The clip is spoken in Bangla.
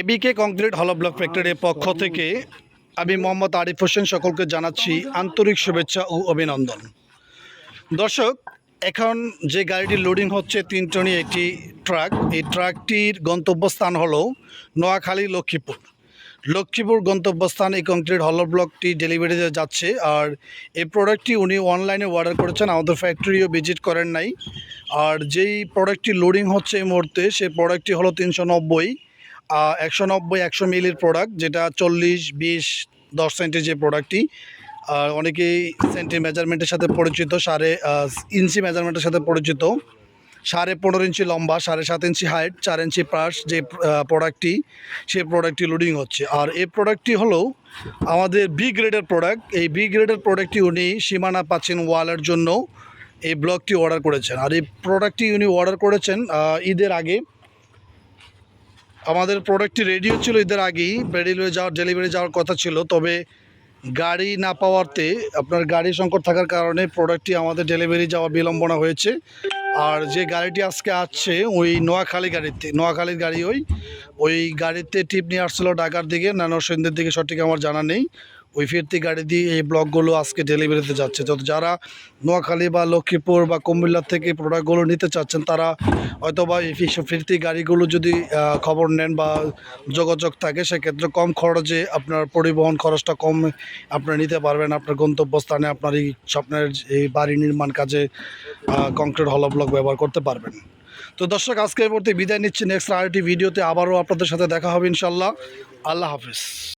এবিকে কংক্রিট হল ব্লক ফ্যাক্টরির পক্ষ থেকে আমি মোহাম্মদ আরিফ হোসেন সকলকে জানাচ্ছি আন্তরিক শুভেচ্ছা ও অভিনন্দন। দর্শক, এখন যে গাড়িটি লোডিং হচ্ছে তিন টনি একটি ট্রাক এই ট্রাকটির গন্তব্যস্থান হলো নোয়াখালী লক্ষ্মীপুর। লক্ষ্মীপুর গন্তব্যস্থান এই কংক্রিট হল ব্লকটি ডেলিভারিতে যাচ্ছে আর এই প্রোডাক্টটি উনি অনলাইনে অর্ডার করেছেন, আমাদের ফ্যাক্টরিও ভিজিট করেন নাই। আর যেই প্রোডাক্টটি লোডিং হচ্ছে এই মুহূর্তে, সেই প্রোডাক্টটি হলো তিনশো নব্বই। একশো নব্বই, একশো মিলির প্রোডাক্ট যেটা চল্লিশ, বিশ, দশ সেন্টের যে প্রোডাক্টটি আর অনেকেই সেন্টি মেজারমেন্টের সাথে পরিচিত, সাড়ে ইঞ্চি মেজারমেন্টের সাথে পরিচিত। সাড়ে পনেরো ইঞ্চি লম্বা, সাড়ে সাত ইঞ্চি হাইট চার ইঞ্চি পার্স যে প্রোডাক্টটি সেই প্রোডাক্টটি লোডিং হচ্ছে। আর এই প্রোডাক্টটি হলো আমাদের বি গ্রেডের প্রোডাক্ট এই বি গ্রেডের প্রোডাক্টটি উনি সীমানা পাচ্ছেন ওয়ালের জন্য। এই ব্লকটি অর্ডার করেছেন। আর এই প্রোডাক্টটি উনি অর্ডার করেছেন ঈদের আগে। আমাদের প্রোডাক্টটি রেডি হচ্ছিল ঈদের আগেই ডেলিভারি যাওয়ার ডেলিভারি যাওয়ার কথা ছিল, তবে গাড়ি না পাওয়াতে আপনার গাড়ি সংকট থাকার কারণে প্রোডাক্টটি আমাদের ডেলিভারি যাওয়া বিলম্বনা হয়েছে। আর যে গাড়িটি আজকে আসছে, ওই নোয়াখালী গাড়িতে, নোয়াখালীর গাড়ি ওই ওই গাড়িতে টিপ নিয়ে আসছিল ঢাকার দিকে না নরসিংদের দিকে, সঠিক আমার জানা নেই। ওই ফিরতি গাড়ি দিয়ে এই ব্লকগুলো আজকে ডেলিভারিতে যাচ্ছে। তো যারা নোয়াখালী বা লক্ষ্মীপুর বা কুমিল্লা থেকে প্রোডাক্টগুলো নিতে চাচ্ছেন, তারা হয়তো বা এই ফিরতি গাড়িগুলো যদি খবর নেন বা যোগাযোগ থাকে, সেক্ষেত্রে কম খরচে আপনার পরিবহন খরচটা কম আপনারা নিতে পারবেন। আপনার গন্তব্যস্থানে আপনার এই স্বপ্নের এই বাড়ি নির্মাণ কাজে কংক্রিট হল ব্লক ব্যবহার করতে পারবেন। তো দর্শক, আজকের মধ্যে বিদায় নিচ্ছি। নেক্সট আরেকটি ভিডিওতে আবারও আপনাদের সাথে দেখা হবে ইনশাল্লাহ আল্লাহ হাফিজ।